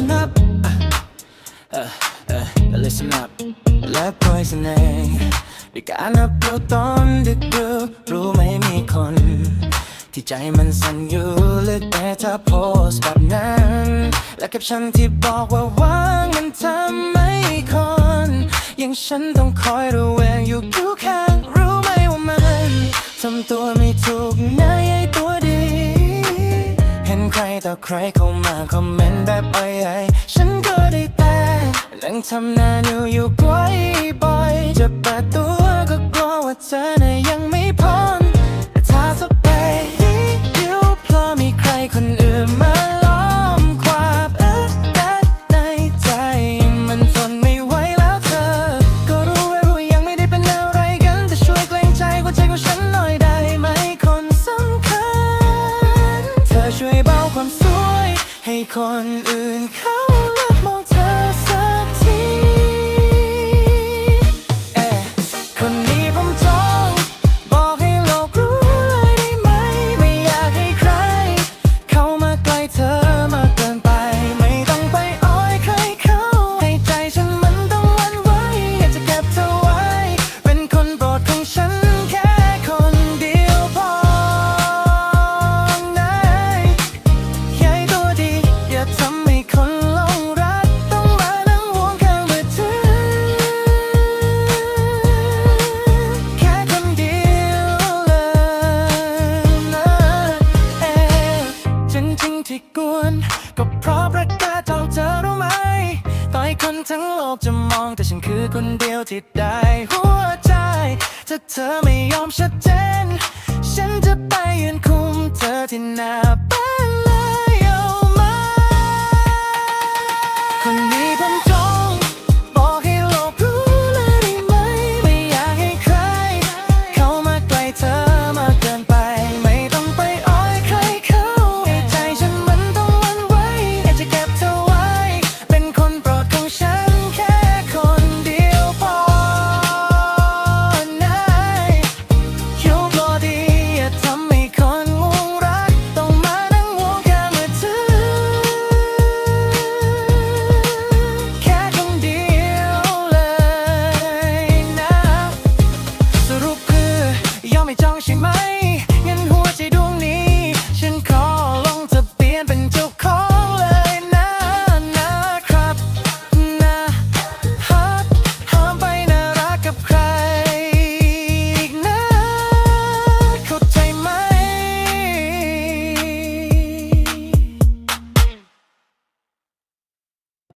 uh, uh, listen up และปล่อยเสน่ห์ด้วยการนับรู้ตอนดึกรู้รู้ไหมมีคน ที่ใจมันสั่นอยู่ลึกแต่เธอโพสแบบนั้น และกับฉันที่บอกว่าว่างมันทำไม่คนยังฉันต้องคอยระแวงอยู่อยู่ข้างรู้ไหมว่ามันทำตัวไม่ ห็นใครต่อใครเข้ามาคอมเมนต์แบบอ้อยๆฉันก็ได้แต่นั่งทำหน้าหนูอยู่กล้วยบ่อยจะเปิดตัวก็กลัวว่าเธอ คนอื่นเขา ที่กวน ก็เพราะประกาศจองเธอรู้ไหม ต่อให้คนทั้งโลกจะมองแต่ฉันคือคนเดียวที่ได้หัวใจ ถ้าเธอไม่ยอมชัดเจน 没ม่จ